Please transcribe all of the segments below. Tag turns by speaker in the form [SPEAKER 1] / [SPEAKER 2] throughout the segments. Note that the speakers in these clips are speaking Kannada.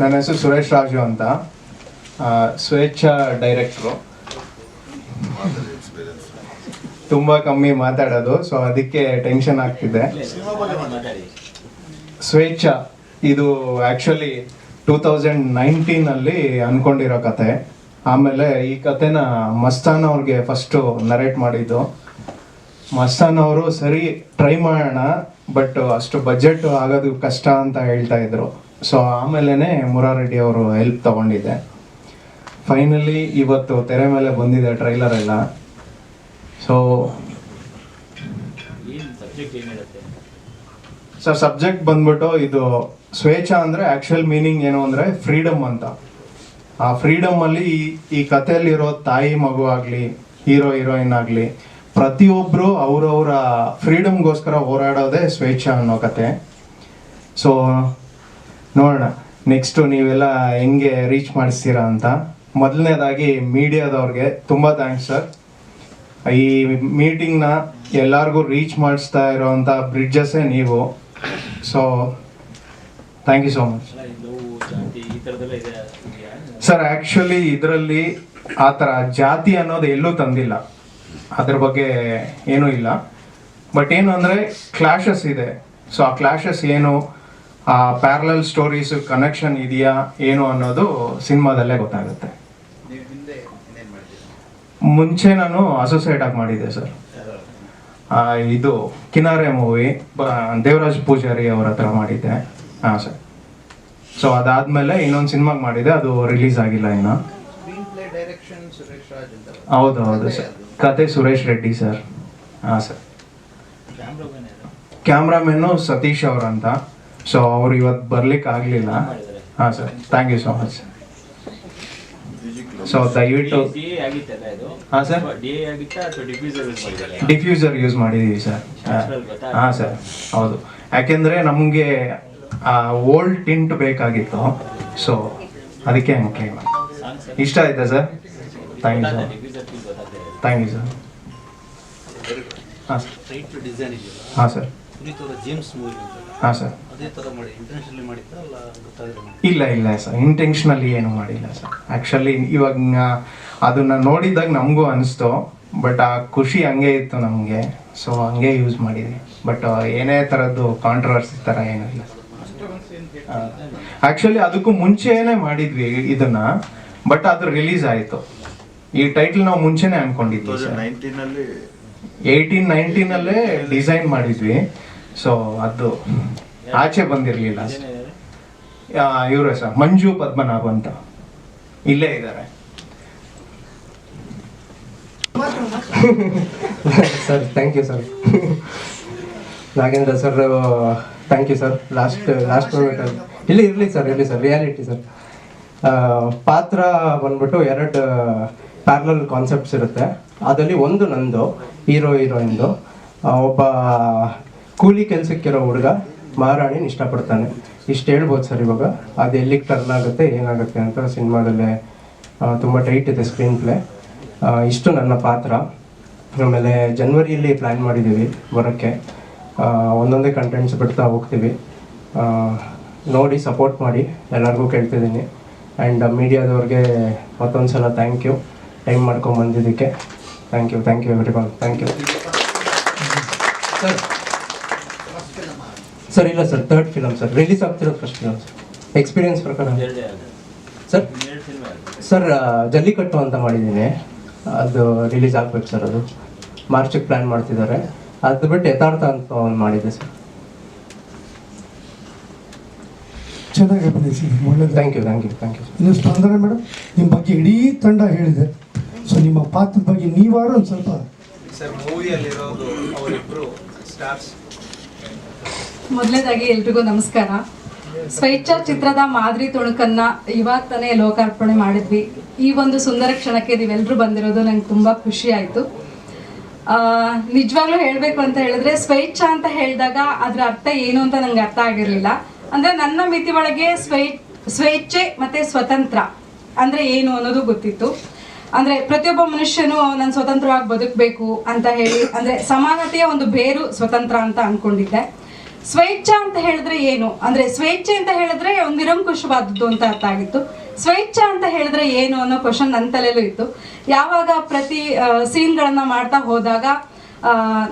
[SPEAKER 1] ನನ್ನ ಹೆಸರು ಸುರೇಶ್ ರಾಜು ಅಂತ. ಸ್ವೇಚ್ಛಾ ಡೈರೆಕ್ಟ್ರು. ತುಂಬ ಕಮ್ಮಿ ಮಾತಾಡೋದು, ಸೊ ಅದಕ್ಕೆ ಟೆನ್ಷನ್ ಆಗ್ತಿದೆ. ಸ್ವೇಚ್ಛಾ, ಇದು ಆ್ಯಕ್ಚುಲಿ ಟೂ ತೌಸಂಡ್ ನೈನ್ಟೀನಲ್ಲಿ ಅಂದ್ಕೊಂಡಿರೋ ಕತೆ. ಆಮೇಲೆ ಈ ಕತೆನ ಮಸ್ತಾನ್ ಅವ್ರಿಗೆ ಫಸ್ಟು ನರೇಟ್ ಮಾಡಿದ್ದು. ಮಸ್ತಾನ್ ಅವರು ಸರಿ ಟ್ರೈ ಮಾಡೋಣ, ಬಟ್ ಅಷ್ಟು ಬಜೆಟ್ ಆಗೋದು ಕಷ್ಟ ಅಂತ ಹೇಳ್ತಾ ಇದ್ರು. ಸೊ ಆಮೇಲೆ ಮುರಾರೆಡ್ಡಿ ಅವರು ಹೆಲ್ಪ್ ತಗೊಂಡಿದ್ದೆ. ಫೈನಲಿ ಇವತ್ತು ತೆರೆ ಮೇಲೆ ಬಂದಿದೆ ಟ್ರೈಲರ್ ಎಲ್ಲ. ಸೊ
[SPEAKER 2] ಸೊ ಸಬ್ಜೆಕ್ಟ್ ಏನ್
[SPEAKER 1] ಸರ್ ಸಬ್ಜೆಕ್ಟ್ ಬಂದ್ಬಿಟ್ಟು ಇದು ಸ್ವೇಚ್ಛ ಅಂದ್ರೆ ಆ್ಯಕ್ಚುಯಲ್ ಮೀನಿಂಗ್ ಏನು ಅಂದ್ರೆ ಫ್ರೀಡಮ್ ಅಂತ. ಆ ಫ್ರೀಡಮ್ ಅಲ್ಲಿ ಈ ಈ ಕಥೆಯಲ್ಲಿರೋ ತಾಯಿ ಮಗು ಆಗಲಿ ಹೀರೋ ಹೀರೋಯಿನ್ ಆಗ್ಲಿ ಪ್ರತಿಯೊಬ್ಬರು ಅವರವರ ಫ್ರೀಡಮ್ಗೋಸ್ಕರ ಹೋರಾಡೋದೇ ಸ್ವೇಚ್ಛ ಅನ್ನೋ ಕತೆ. ಸೊ ನೋಡೋಣ. ನೆಕ್ಸ್ಟ್ ನೀವೆಲ್ಲ ಹೆಂಗೆ ರೀಚ್ ಮಾಡಿಸ್ತೀರಾ ಅಂತ. ಮೊದಲನೇದಾಗಿ ಮೀಡಿಯಾದವ್ರಿಗೆ ತುಂಬ ಥ್ಯಾಂಕ್ಸ್ ಸರ್ ಈ ಮೀಟಿಂಗ್ನ ಎಲ್ಲರಿಗೂ ರೀಚ್ ಮಾಡಿಸ್ತಾ ಇರೋವಂಥ ಬ್ರಿಡ್ಜಸ್ಸೇ ನೀವು. So thank you so much sir actually ಇದರಲ್ಲಿ ಆ ಥರ ಜಾತಿ ಅನ್ನೋದು ಎಲ್ಲೂ ತಂದಿಲ್ಲ. ಅದ್ರ ಬಗ್ಗೆ ಏನೂ ಇಲ್ಲ. ಬಟ್ ಏನು ಅಂದರೆ ಕ್ಲಾಶಸ್ ಇದೆ. ಸೊ ಆ ಕ್ಲಾಶಸ್ ಏನು ಆ ಪ್ಯಾರಲಲ್ ಸ್ಟೋರೀಸ್ ಕನೆಕ್ಷನ್ ಇದೆಯಾ ಏನು ಅನ್ನೋದು ಸಿನಿಮಾದಲ್ಲೇ ಗೊತ್ತಾಗುತ್ತೆ. ಮುಂಚೆ ನಾನು ಅಸೋಸಿಯೇಟ್ ಆಗಿ ಮಾಡಿದ್ದೆ ಸರ್. ಇದು ಕಿನಾರೆ ಮೂವಿ ದೇವರಾಜ್ ಪೂಜಾರಿ ಅವ್ರ ಹತ್ರ ಮಾಡಿದ್ದೆ. ಹಾಂ ಸರ್. ಸೊ ಅದಾದ್ಮೇಲೆ ಇನ್ನೊಂದು ಸಿನಿಮಾಗೆ ಮಾಡಿದೆ ಅದು ರಿಲೀಸ್ ಆಗಿಲ್ಲ ಇನ್ನು. ಹೌದು ಹೌದು ಸರ್. ಕತೆ ಸುರೇಶ್ ರೆಡ್ಡಿ ಸರ್. ಹಾಂ ಸರ್.
[SPEAKER 2] ಕ್ಯಾಮ್ರಾಮನ್
[SPEAKER 1] ಸತೀಶ್ ಅವರಂತ. ಸೊ ಅವ್ರು ಇವತ್ತು ಬರ್ಲಿಕ್ಕೆ ಆಗಲಿಲ್ಲ. ಹಾಂ sir thank you so much so ದಯವಿಟ್ಟು ಹಾಂ
[SPEAKER 2] ಸರ್ ಡಿಫ್ಯೂಸರ್ ಯೂಸ್ ಮಾಡಿದ್ದಾರೆ?
[SPEAKER 1] ಡಿಫ್ಯೂಸರ್ ಯೂಸ್ ಮಾಡಿದ್ದೀವಿ ಸರ್ ಹಾಂ. ಸರ್ ಹೌದು. ಯಾಕೆಂದರೆ ನಮಗೆ ಓಲ್ಡ್ ಟಿಂಟ್ ಬೇಕಾಗಿತ್ತು. ಸೊ ಅದಕ್ಕೆ ಹಂಗೆ ಇಷ್ಟ ಆಯ್ತಾ sir thank you sir thank you sir ಹಾಂ ಸರ್ ಹಾಂ ಸರ್
[SPEAKER 3] ಜೇಮ್ಸ್ ಮೂವಿ ಅಂತ
[SPEAKER 1] ಹಾಂ ಸರ್
[SPEAKER 3] ಅದೇ ಥರ ಮಾಡಿ
[SPEAKER 1] ಇಲ್ಲ ಇಲ್ಲ ಸರ್ ಇಂಟೆನ್ಷನಲಿ ಏನು ಮಾಡಿಲ್ಲ ಸರ್ ಆ್ಯಕ್ಚುಲಿ ಇವಾಗ ಅದನ್ನ ನೋಡಿದಾಗ ನಮಗೂ ಅನಿಸ್ತು ಬಟ್ ಆ ಖುಷಿ ಹಂಗೆ ಇತ್ತು ನಮಗೆ. ಸೊ ಹಂಗೆ ಯೂಸ್ ಮಾಡಿದ್ವಿ. ಬಟ್ ಏನೇ ಥರದ್ದು ಕಾಂಟ್ರವರ್ಸಿ ಥರ ಏನಿಲ್ಲ ಇಲ್ಲ. ಆ್ಯಕ್ಚುಲಿ ಅದಕ್ಕೂ ಮುಂಚೆನೇ ಮಾಡಿದ್ವಿ ಇದನ್ನ ಬಟ್ ಅದು ರಿಲೀಸ್ ಆಯಿತು. ಈ ಟೈಟಲ್ ನಾವು ಮುಂಚೆನೇ ಅನ್ಕೊಂಡಿದ್ವಿ ಸರ್
[SPEAKER 4] ನೈನ್ಟೀನಲ್ಲಿ
[SPEAKER 1] ಏಯ್ಟೀನ್ ನೈನ್ಟೀನಲ್ಲೇ ಡಿಸೈನ್ ಮಾಡಿದ್ವಿ. ಸೊ ಅದು ಆಚೆ ಬಂದಿರಲಿಲ್ಲ ಇವರ ಸರ್ ಮಂಜು ಪದ್ಮನಾಭ ಅಂತ. ಇಲ್ಲೇ ಇದ್ದಾರೆ
[SPEAKER 5] sir thank you sir Nagendra sir thank you sir last last ಮೂಮೆಂಟಲ್ಲಿ ಇಲ್ಲಿ ಇರಲಿ ಸರ್ ಇರಲಿ ಸರ್ ರಿಯಾಲಿಟಿ ಸರ್ ಪಾತ್ರ ಬಂದ್ಬಿಟ್ಟು ಎರಡು ಪ್ಯಾರಲಲ್ ಕಾನ್ಸೆಪ್ಟ್ಸ್ ಇರುತ್ತೆ. ಅದರಲ್ಲಿ ಒಂದು ನಂದು ಹೀರೋ ಹೀರೋಯಿಂದು ಒಬ್ಬ ಕೂಲಿ ಕೆಲಸಕ್ಕಿರೋ ಹುಡುಗ ಮಹಾರಾಣಿನ ಇಷ್ಟಪಡ್ತಾನೆ. ಇಷ್ಟು ಹೇಳ್ಬೋದು ಸರ್ ಇವಾಗ. ಅದು ಎಲ್ಲಿಗೆ ಟರ್ನ್ ಆಗುತ್ತೆ, ಏನಾಗುತ್ತೆ ಅಂತ ಸಿನಿಮಾದಲ್ಲೇ ತುಂಬ ಟೈಟ್ ಇದೆ ಸ್ಕ್ರೀನ್ ಪ್ಲೇ ಇಷ್ಟು ನನ್ನ ಪಾತ್ರ. ಆಮೇಲೆ ಜನ್ವರಿಯಲ್ಲಿ ಪ್ಲ್ಯಾನ್ ಮಾಡಿದ್ದೀವಿ ಬರೋಕ್ಕೆ. ಒಂದೊಂದೇ ಕಂಟೆಂಟ್ಸ್ ಬಿಡ್ತಾ ಹೋಗ್ತೀವಿ. ನೋಡಿ ಸಪೋರ್ಟ್ ಮಾಡಿ. ಎಲ್ಲರಿಗೂ ಕೇಳ್ತಿದ್ದೀನಿ. ಆ್ಯಂಡ್ ಮೀಡಿಯಾದವ್ರಿಗೆ ಮತ್ತೊಂದು ಸಲ ಥ್ಯಾಂಕ್ ಯು ಟೈಮ್ ಮಾಡ್ಕೊಂಡು ಬಂದಿದ್ದಕ್ಕೆ. Thank you thank you everyone thank you sir. Sir ಇಲ್ಲ sir third film sir release ಆಗ್ತಿರೋದು ಫಸ್ಟ್ ಫಿಲಮ್ ಸರ್. ಎಕ್ಸ್ಪೀರಿಯನ್ಸ್ ಪ್ರಕಾರ. ಸರ್ ಸರ್ ಜಲ್ಲಿಕಟ್ಟು ಅಂತ ಮಾಡಿದ್ದೀನಿ. ಅದು ರಿಲೀಸ್ ಆಗ್ಬೇಕು ಸರ್ ಅದು. ಮಾರ್ಚಿಗೆ ಪ್ಲ್ಯಾನ್ ಮಾಡ್ತಿದ್ದಾರೆ. ಅದು ಬಿಟ್ಟು ಯಥಾರ್ಥ ಅಂತ ಒಂದು ಮಾಡಿದ್ದೆ ಸರ್
[SPEAKER 6] ಚೆನ್ನಾಗಿ ಅಭಿನಯಿಸಿ ಒಳ್ಳೆ
[SPEAKER 5] thank you thank you thank you
[SPEAKER 6] ಇನ್ನು ಸ್ಪಂದನೆ ಮೇಡಮ್ ನಿಮ್ಮ ಬಗ್ಗೆ ಇಡೀ ತಂಡ ಹೇಳಿದೆ. ಸೊ ನಿಮ್ಮ ಪಾತ್ರದ ಬಗ್ಗೆ ನೀವಾರು ಒಂದು ಸ್ವಲ್ಪ
[SPEAKER 1] ಸರ್ ಮೂವಿಯಲ್ಲಿರೋದು ಅವರಿಬ್ರು ಸ್ಟಾರ್ಸ್
[SPEAKER 7] ಮೊದಲನೇದಾಗಿ ಎಲ್ರಿಗೂ ನಮಸ್ಕಾರ. ಸ್ವೇಚ್ಛಾ ಚಿತ್ರದ ಮಾದರಿ ತುಣುಕನ್ನ ಇವಾಗ ತಾನೇ ಲೋಕಾರ್ಪಣೆ ಮಾಡಿದ್ವಿ. ಈ ಒಂದು ಸುಂದರ ಕ್ಷಣಕ್ಕೆ ನೀವೆಲ್ಲರೂ ಬಂದಿರೋದು ನಂಗೆ ತುಂಬ ಖುಷಿ ಆಯಿತು ನಿಜವಾಗ್ಲೂ ಹೇಳಬೇಕು ಅಂತ ಹೇಳಿದ್ರೆ ಸ್ವೇಚ್ಛಾ ಅಂತ ಹೇಳಿದಾಗ ಅದರ ಅರ್ಥ ಏನು ಅಂತ ನಂಗೆ ಅರ್ಥ ಆಗಿರಲಿಲ್ಲ. ಅಂದರೆ ನನ್ನ ಮಿತಿ ಒಳಗೆ ಸ್ವೈ ಸ್ವೇಚ್ಛೆ ಮತ್ತು ಸ್ವತಂತ್ರ ಅಂದರೆ ಏನು ಅನ್ನೋದು ಗೊತ್ತಿತ್ತು. ಅಂದರೆ ಪ್ರತಿಯೊಬ್ಬ ಮನುಷ್ಯನು ನಾನು ಸ್ವತಂತ್ರವಾಗಿ ಬದುಕಬೇಕು ಅಂತ ಹೇಳಿ, ಅಂದ್ರೆ ಸಮಾನತೆಯ ಒಂದು ಬೇರು ಸ್ವತಂತ್ರ ಅಂತ ಅನ್ಕೊಂಡಿದ್ದೆ. ಸ್ವೇಚ್ಛಾ ಅಂತ ಹೇಳಿದ್ರೆ ಏನು? ಅಂದ್ರೆ ಸ್ವೇಚ್ಛೆ ಅಂತ ಹೇಳಿದ್ರೆ ಒಂದು ನಿರಂಕುಶವಾದದ್ದು ಅಂತ ಅರ್ಥ ಆಗಿತ್ತು. ಸ್ವೇಚ್ಛಾ ಅಂತ ಹೇಳಿದ್ರೆ ಏನು ಅನ್ನೋ ಕ್ವಶನ್ ನನ್ನ ತಲೆಯಲ್ಲೂ ಇತ್ತು. ಯಾವಾಗ ಪ್ರತಿ ಸೀನ್ಗಳನ್ನ ಮಾಡ್ತಾ ಹೋದಾಗ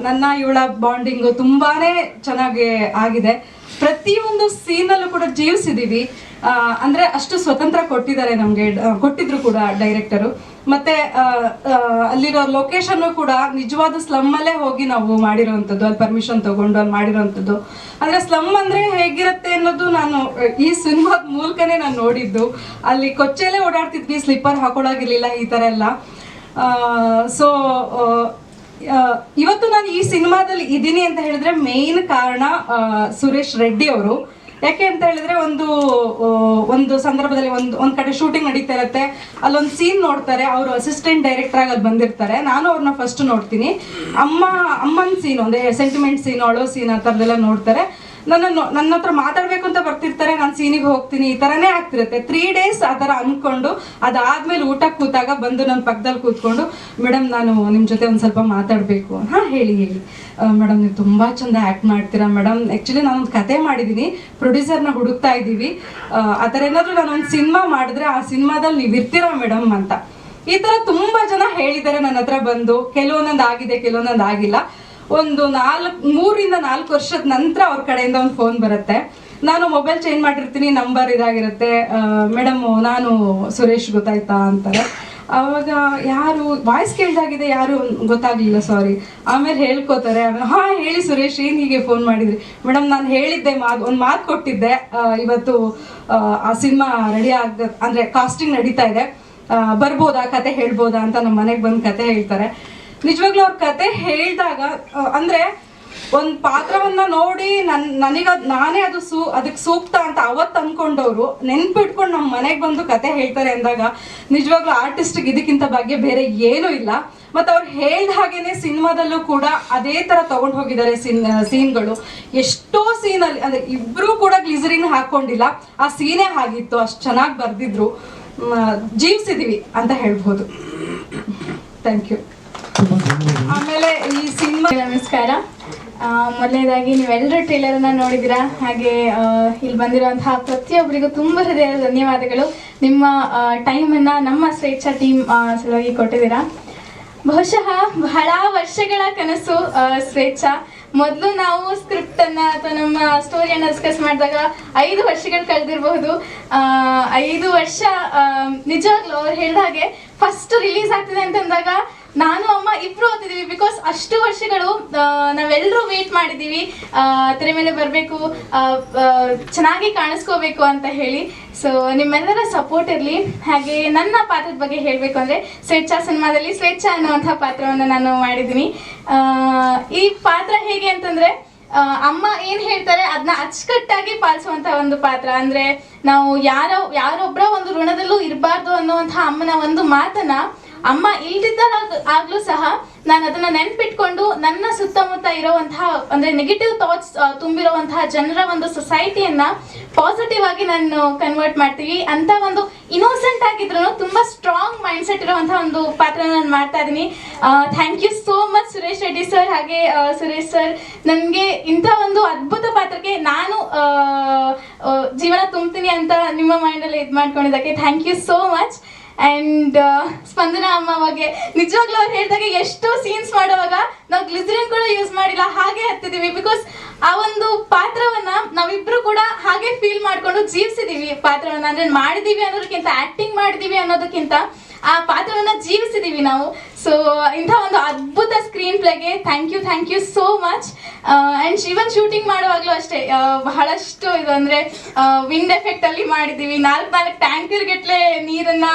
[SPEAKER 7] ನನ್ನ ಇವಳ ಬಾಂಡಿಂಗು ತುಂಬಾನೇ ಚೆನ್ನಾಗಿ ಆಗಿದೆ. ಪ್ರತಿಯೊಂದು ಸೀನಲ್ಲೂ ಕೂಡ ಜೀವಿಸಿದೀವಿ. ಅಂದ್ರೆ ಅಷ್ಟು ಸ್ವತಂತ್ರ ಕೊಟ್ಟಿದ್ದಾರೆ ನಮಗೆ ಕೊಟ್ಟಿದ್ರು ಕೂಡ ಡೈರೆಕ್ಟರು ಮತ್ತೆ ಅಲ್ಲಿರೋ ಲೊಕೇಶನ್ ಕೂಡ ನಿಜವಾದ ಸ್ಲಮ್ ಅಲ್ಲೇ ಹೋಗಿ ನಾವು ಮಾಡಿರೋವಂಥದ್ದು, ಅಲ್ಲಿ ಪರ್ಮಿಷನ್ ತಗೊಂಡು ಅಲ್ಲಿ ಮಾಡಿರೋವಂಥದ್ದು. ಅಂದ್ರೆ ಸ್ಲಮ್ ಅಂದ್ರೆ ಹೇಗಿರುತ್ತೆ ಅನ್ನೋದು ನಾನು, ಈ ಸಿನಿಮಾದ ಮೂಲಕನೇ ನಾನು ನೋಡಿದ್ದು. ಅಲ್ಲಿ ಕೊಚ್ಚೆಲ್ಲೇ ಓಡಾಡ್ತಿದ್ವಿ ಸ್ಲಿಪ್ಪರ್ ಹಾಕೊಳ್ಳೋಗಿರ್ಲಿಲ್ಲ ಈ ತರ ಎಲ್ಲ. ಸೊ ಇವತ್ತು ನಾನು ಈ ಸಿನಿಮಾದಲ್ಲಿ ಇದ್ದೀನಿ ಅಂತ ಹೇಳಿದ್ರೆ ಮೇನ್ ಕಾರಣ ಸುರೇಶ್ ರೆಡ್ಡಿ ಅವರು. ಯಾಕೆ ಅಂತ ಹೇಳಿದ್ರೆ ಒಂದು ಒಂದು ಸಂದರ್ಭದಲ್ಲಿ ಒಂದು, ಒಂದ್ ಕಡೆ ಶೂಟಿಂಗ್ ನಡೀತಾ ಇರುತ್ತೆ. ಅಲ್ಲೊಂದು ಸೀನ್ ನೋಡ್ತಾರೆ, ಅವರು ಅಸಿಸ್ಟೆಂಟ್ ಡೈರೆಕ್ಟರ್ ಆಗಿ ಅಲ್ಲಿ ಬಂದಿರ್ತಾರೆ. ನಾನು ಅವ್ರನ್ನ ಫಸ್ಟ್ ನೋಡ್ತೀನಿ. ಅಮ್ಮ, ಅಮ್ಮನ ಸೀನ್ ಒಂದೇ ಸೆಂಟಿಮೆಂಟ್ ಸೀನ್ ಅಳೋ ಸೀನ್ ಆ ಥರದ್ದೆಲ್ಲ ನೋಡ್ತಾರೆ. ನನ್ನ ನನ್ನ ಹತ್ರ ಮಾತಾಡ್ಬೇಕು ಅಂತ ಬರ್ತಿರ್ತಾರೆ ನಾನು ಸೀನಿಗೆ ಹೋಗ್ತೀನಿ. ಈ ಥರನೇ ಆಗ್ತಿರುತ್ತೆ. ತ್ರೀ ಡೇಸ್ ಆ ಥರ ಅನ್ಕೊಂಡು ಅದಾದ್ಮೇಲೆ ಊಟಕ್ಕೆ ಕೂತಾಗ ಬಂದು ನನ್ನ ಪಕ್ಕದಲ್ಲಿ ಕೂತ್ಕೊಂಡು ಮೇಡಮ್ ನಾನು ನಿಮ್ಮ ಜೊತೆ ಒಂದು ಸ್ವಲ್ಪ ಮಾತಾಡಬೇಕು. ಹಾಂ ಹೇಳಿ ಹೇಳಿ. ಮೇಡಮ್ ನೀವು ತುಂಬ ಚಂದ ಆ್ಯಕ್ಟ್ ಮಾಡ್ತೀರಾ ಮೇಡಮ್. ಆ್ಯಕ್ಚುಲಿ ನಾನೊಂದು ಕತೆ ಮಾಡಿದ್ದೀನಿ ಪ್ರೊಡ್ಯೂಸರ್ನ ಹುಡುಕ್ತಾ ಇದ್ದೀವಿ. ಆ, ಥರ ಏನಾದರೂ ನಾನೊಂದು ಸಿನಿಮಾ ಮಾಡಿದ್ರೆ ಆ ಸಿನಿಮಾದಲ್ಲಿ ನೀವು ಇರ್ತೀರಾ ಮೇಡಮ್? ಅಂತ. ಈ ಥರ ತುಂಬ ಜನ ಹೇಳಿದ್ದಾರೆ ನನ್ನ ಹತ್ರ ಬಂದು. ಕೆಲವೊಂದೊಂದು ಆಗಿದೆ ಕೆಲವೊಂದೊಂದು ಆಗಿಲ್ಲ. ಒಂದು ನಾಲ್ಕು ಮೂರಿಂದ ನಾಲ್ಕು ವರ್ಷದ ನಂತರ ಅವ್ರ ಕಡೆಯಿಂದ ಒಂದು ಫೋನ್ ಬರುತ್ತೆ. ನಾನು ಮೊಬೈಲ್ ಚೇಂಜ್ ಮಾಡಿರ್ತೀನಿ ನಂಬರ್ ಇದಾಗಿರುತ್ತೆ. ಮೇಡಮ್ ನಾನು ಸುರೇಶ್ ಗೊತ್ತಾಯ್ತಾ ಅಂತಾರೆ. ಅವಾಗ ಯಾರು ವಾಯ್ಸ್ ಕೇಳ್ದಾಗಿದೆ ಯಾರು ಗೊತ್ತಾಗ್ಲಿಲ್ಲ ಸಾರಿ ಆಮೇಲೆ ಹೇಳ್ಕೋತಾರೆ. ಹಾ ಹೇಳಿ ಸುರೇಶ್ ಏನ್ ಹೀಗೆ ಫೋನ್ ಮಾಡಿದ್ರಿ? ಮೇಡಮ್ ನಾನು ಹೇಳಿದ್ದೆ ಮಾತು ಒಂದು ಮಾತು ಕೊಟ್ಟಿದ್ದೆ. ಇವತ್ತು ಆ, ಸಿನಿಮಾ ರೆಡಿ ಆಗ ಅಂದ್ರೆ ಕಾಸ್ಟಿಂಗ್ ನಡೀತಾ ಇದೆ. ಬರ್ಬೋದಾ? ಕತೆ ಹೇಳ್ಬೋದಾ? ಅಂತ ನಮ್ಮ ಮನೆಗೆ ಬಂದು ಕತೆ ಹೇಳ್ತಾರೆ. ನಿಜವಾಗ್ಲೂ ಅವ್ರ ಕತೆ ಹೇಳಿದಾಗ ಅಂದ್ರೆ ಒಂದು ಪಾತ್ರವನ್ನ ನೋಡಿ ನನ್, ನನಗ ನಾನೇ ಅದು ಸೂ ಅದಕ್ಕೆ ಸೂಕ್ತ ಅಂತ ಅವತ್ತು ಅನ್ಕೊಂಡವ್ರು ನೆನ್ಪಿಟ್ಕೊಂಡು ನಮ್ಮ ಮನೆಗೆ ಬಂದು ಕತೆ ಹೇಳ್ತಾರೆ ಅಂದಾಗ, ನಿಜವಾಗ್ಲೂ ಆರ್ಟಿಸ್ಟ್ಗೆ ಇದಕ್ಕಿಂತ ಬಗ್ಗೆ ಬೇರೆ ಏನೂ ಇಲ್ಲ. ಮತ್ತು ಅವ್ರು ಹೇಳ್ದ ಹಾಗೇನೆ ಸಿನಿಮಾದಲ್ಲೂ ಕೂಡ ಅದೇ ತರ ತಗೊಂಡು ಹೋಗಿದ್ದಾರೆ ಸೀನ್ ಸೀನ್ಗಳು. ಎಷ್ಟೋ ಸೀನಲ್ಲಿ, ಅಂದ್ರೆ ಇಬ್ಬರೂ ಕೂಡ ಗ್ಲಿಸರಿನ್ ಹಾಕೊಂಡಿಲ್ಲ. ಆ ಸೀನೇ ಆಗಿತ್ತು, ಅಷ್ಟು ಚೆನ್ನಾಗಿ ಬರ್ದಿದ್ರು. ಜೀವಿಸಿದೀವಿ ಅಂತ ಹೇಳ್ಬೋದು. Thank you. ಆಮೇಲೆ ಈ ಸಿನಿಮಾ
[SPEAKER 4] ನಮಸ್ಕಾರ. ಮೊದಲನೇದಾಗಿ ನೀವೆಲ್ಲರೂ ಅನ್ನ ನೋಡಿದಿರಾ ಹಾಗೆ ಇಲ್ಲಿ ಬಂದಿರುವಂತಹ ಪ್ರತಿಯೊಬ್ಬರಿಗೂ ತುಂಬ ಹೃದಯದ ಧನ್ಯವಾದಗಳು. ನಿಮ್ಮ ಟೈಮನ್ನು ನಮ್ಮ ಸ್ವೇಚ್ಛಾ ಟೀಮ್ ಸಲುವಾಗಿ ಕೊಟ್ಟಿದ್ದೀರಾ. ಬಹುಶಃ ಬಹಳ ವರ್ಷಗಳ ಕನಸು ಸ್ವೇಚ್ಛಾ. ಮೊದಲು ನಾವು ಸ್ಕ್ರಿಪ್ಟನ್ನು ಅಥವಾ ನಮ್ಮ ಸ್ಟೋರಿಯನ್ನು ಡಿಸ್ಕಸ್ ಮಾಡಿದಾಗ ಐದು ವರ್ಷಗಳು ಕಳೆದಿರಬಹುದು. ಐದು ವರ್ಷ ನಿಜವಾಗ್ಲೂ ಅವ್ರು ಹೇಳಿದ ಹಾಗೆ ಫಸ್ಟ್ ರಿಲೀಸ್ ಆಗ್ತಿದೆ ಅಂತಂದಾಗ ನಾನು, ಅಮ್ಮ ಇಬ್ರು ಓದಿದೀವಿ ಬಿಕಾಸ್ ಅಷ್ಟು ವರ್ಷಗಳು ನಾವೆಲ್ಲರೂ ವೇಟ್ ಮಾಡಿದ್ದೀವಿ ತೆರೆ ಮೇಲೆ ಬರಬೇಕು ಚೆನ್ನಾಗಿ ಕಾಣಿಸ್ಕೋಬೇಕು ಅಂತ ಹೇಳಿ. ಸೊ ನಿಮ್ಮೆಲ್ಲರ ಸಪೋರ್ಟ್ ಇರಲಿ. ಹಾಗೆ ನನ್ನ ಪಾತ್ರದ ಬಗ್ಗೆ ಹೇಳಬೇಕು ಅಂದರೆ, ಸ್ವೇಚ್ಛಾ ಸಿನಿಮಾದಲ್ಲಿ ಸ್ವೇಚ್ಛಾ ಅನ್ನುವಂಥ ಪಾತ್ರವನ್ನು ನಾನು ಮಾಡಿದ್ದೀನಿ. ಈ ಪಾತ್ರ ಹೇಗೆ ಅಂತಂದರೆ ಅಮ್ಮ ಏನು ಹೇಳ್ತಾರೆ ಅದನ್ನ ಅಚ್ಚುಕಟ್ಟಾಗಿ ಪಾಲಿಸುವಂತ ಒಂದು ಪಾತ್ರ. ಅಂದ್ರೆ, ನಾವು ಯಾರೋ ಯಾರೊಬ್ಬರ ಒಂದು ಋಣದಲ್ಲೂ ಇರಬಾರ್ದು ಅನ್ನುವಂಥ ಅಮ್ಮನ ಒಂದು ಮಾತನ್ನ ಅಮ್ಮ ಇಲ್ದಿದ್ದಾಗ ಆಗ್ಲೂ ಸಹ ನಾನು ಅದನ್ನ ನೆನ್ಪಿಟ್ಕೊಂಡು ನನ್ನ ಸುತ್ತಮುತ್ತ ಇರುವಂತಹ, ಅಂದ್ರೆ ನೆಗೆಟಿವ್ ಥಾಟ್ಸ್ ತುಂಬಿರುವಂತಹ ಜನರ ಒಂದು ಸೊಸೈಟಿಯನ್ನ ಪಾಸಿಟಿವ್ ಆಗಿ ನಾನು ಕನ್ವರ್ಟ್ ಮಾಡ್ತೀವಿ. ಅಂತ ಒಂದು ಇನೋಸೆಂಟ್ ಆಗಿದ್ರು ತುಂಬಾ ಸ್ಟ್ರಾಂಗ್ ಮೈಂಡ್ ಸೆಟ್ ಇರುವಂತಹ ಒಂದು ಪಾತ್ರ ನಾನು ಮಾಡ್ತಾ ಇದ್ದೀನಿ. Thank you so much Suresh Reddy sir ಹಾಗೆ ಸುರೇಶ್ ಸರ್ ನನಗೆ ಇಂಥ ಒಂದು ಅದ್ಭುತ ಪಾತ್ರಕ್ಕೆ ನಾನು ಜೀವನ ತುಂಬ್ತೀನಿ ಅಂತ ನಿಮ್ಮ ಮೈಂಡಲ್ಲಿ ಇದು ಮಾಡ್ಕೊಂಡಿದ್ದಕ್ಕೆ thank you so much and Spandana ಅಮ್ಮ ಬಗ್ಗೆ ನಿಜವಾಗ್ಲೂ ಅವ್ರು ಹೇಳಿದಾಗ ಎಷ್ಟೋ ಸೀನ್ಸ್ ಮಾಡುವಾಗ ನಾವು ಗ್ಲಿಸರಿನ್ ಕೂಡ ಯೂಸ್ ಮಾಡಿಲ್ಲ, ಹಾಗೆ ಹತ್ತಿದ್ದೀವಿ ಬಿಕಾಸ್ ಆ ಒಂದು ಪಾತ್ರವನ್ನ ನಾವಿಬ್ರು ಕೂಡ ಹಾಗೆ ಫೀಲ್ ಮಾಡ್ಕೊಂಡು ಜೀವಿಸಿದೀವಿ. ಪಾತ್ರವನ್ನ ಅಂದ್ರೆ ಮಾಡಿದೀವಿ ಅನ್ನೋದಕ್ಕಿಂತ ಆಕ್ಟಿಂಗ್ ಮಾಡಿದೀವಿ ಅನ್ನೋದಕ್ಕಿಂತ ಆ ಪಾತ್ರವನ್ನ ಜೀವಿಸಿದೀವಿ ನಾವು. ಸೊ ಇಂಥ ಒಂದು ಅದ್ಭುತ ಸ್ಕ್ರೀನ್ ಪ್ಲೇಗೆ thank you thank you so much and Shivan shooting ಮಾಡುವಾಗಲೂ ಅಷ್ಟೇ ಬಹಳಷ್ಟು ಇದು ಅಂದರೆ ವಿಂಡ್ ಎಫೆಕ್ಟ್ ಅಲ್ಲಿ ಮಾಡಿದ್ದೀವಿ ನಾಲ್ಕು ನಾಲ್ಕು ಟ್ಯಾಂಕರ್ ಗಟ್ಲೆ ನೀರನ್ನ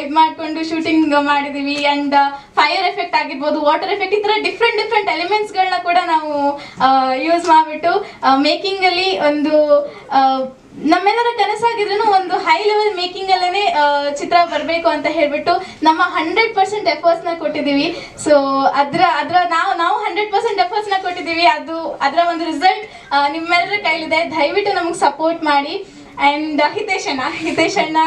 [SPEAKER 4] ಇದು ಮಾಡಿಕೊಂಡು ಶೂಟಿಂಗ್ ಮಾಡಿದ್ದೀವಿ ಆ್ಯಂಡ್ ಫೈರ್ ಎಫೆಕ್ಟ್ ಆಗಿರ್ಬೋದು ವಾಟರ್ ಎಫೆಕ್ಟ್ ಈ ಥರ ಡಿಫ್ರೆಂಟ್ ಡಿಫ್ರೆಂಟ್ ಎಲಿಮೆಂಟ್ಸ್ಗಳನ್ನ ಕೂಡ ನಾವು ಯೂಸ್ ಮಾಡಿಬಿಟ್ಟು ಮೇಕಿಂಗಲ್ಲಿ ಒಂದು ನಮ್ಮೆಲ್ಲರ ಕನಸಾಗಿದ್ರು ಒಂದು ಹೈ ಲೆವೆಲ್ ಮೇಕಿಂಗ್ ಅಲ್ಲೇ ಚಿತ್ರ ಬರಬೇಕು ಅಂತ ಹೇಳ್ಬಿಟ್ಟು ನಮ್ಮ ಹಂಡ್ರೆಡ್ ಪರ್ಸೆಂಟ್ ಎಫರ್ಟ್ಸ್ನ ಕೊಟ್ಟಿದ್ದೀವಿ. ಸೊ ಅದ್ರ ಅದ್ರ ನಾವು ನಾವು ಹಂಡ್ರೆಡ್ ಪರ್ಸೆಂಟ್ ಎಫರ್ಟ್ಸ್ನ ಕೊಟ್ಟಿದ್ದೀವಿ. ಅದು, ಅದರ ಒಂದು ರಿಸಲ್ಟ್ ನಿಮ್ಮೆಲ್ಲರ ಕೈಲಿದೆ. ದಯವಿಟ್ಟು ನಮಗೆ ಸಪೋರ್ಟ್ ಮಾಡಿ. ಹಿತೇಶ್ ಹಿತೇಶಣ್ಣ ಹಿತೇಶ್ ಅಣ್ಣ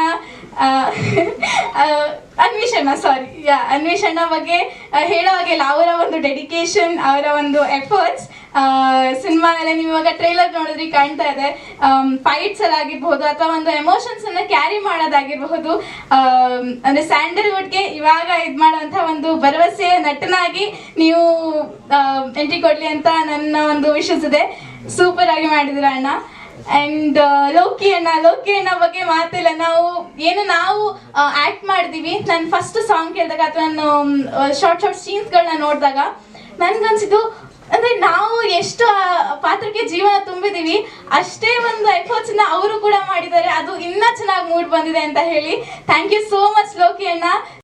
[SPEAKER 4] ಅನ್ವೇಷಣ ಸಾರಿ ಯಾ ಬಗ್ಗೆ ಹೇಳೋ ಹಾಗೆ ಅವರ ಒಂದು ಡೆಡಿಕೇಶನ್ ಅವರ ಒಂದು ಎಫರ್ಟ್ಸ್ ಸಿನಿಮಾ ಎಲ್ಲ ನೀವು ಇವಾಗ ಟ್ರೈಲರ್ ನೋಡಿದ್ರೆ, ಕಾಣ್ತಾ ಇದೆ. ಫೈಟ್ಸ್ ಎಲ್ಲ ಆಗಿರ್ಬಹುದು ಅಥವಾ ಒಂದು ಎಮೋಷನ್ಸ್ ಅನ್ನ ಕ್ಯಾರಿ ಮಾಡೋದಾಗಿರಬಹುದು. ಅಂದ್ರೆ ಸ್ಯಾಂಡಲ್ವುಡ್ಗೆ ಇವಾಗ ಇದು ಮಾಡುವಂತ ಒಂದು ಭರವಸೆಯ ನಟನಾಗಿ ನೀವು ಎಂಟ್ರಿ ಕೊಡ್ಲಿ ಅಂತ ನನ್ನ ಒಂದು ವಿಶಸ್ ಇದೆ. ಸೂಪರ್ ಆಗಿ ಮಾಡಿದಿರ ಅಣ್ಣ. ಅಂಡ್ ಲೋಕಿ ಅಣ್ಣ ಲೋಕಿ ಅಣ್ಣ ಬಗ್ಗೆ ಮಾತಿಲ್ಲ. ನಾವು, ಏನು ನಾವು ಆಕ್ಟ್ ಮಾಡಿದೀವಿ. ನಾನು ಫಸ್ಟ್ ಸಾಂಗ್ ಕೇಳಿದಾಗ ಅಥವಾ ನಾನು ಶಾರ್ಟ್ ಶಾರ್ಟ್ ಸೀನ್ಸ್ಗಳನ್ನ ನೋಡಿದಾಗ ನನ್ಗನ್ಸಿದ್ದು, ಅಂದ್ರೆ ನಾವು ಎಷ್ಟು ಪಾತ್ರಕ್ಕೆ ಜೀವನ ತುಂಬಿದೀವಿ, ಅಷ್ಟೇ ಒಂದು ಎಫರ್ಟ್ಸ್ನ ಅವರು ಕೂಡ ಮಾಡಿದ್ದಾರೆ. ಅದು ಇನ್ನೂ ಚೆನ್ನಾಗಿ ಮೂಡ್ ಬಂದಿದೆ ಅಂತ ಹೇಳಿ. Thank you so much Loki ಅಣ್ಣ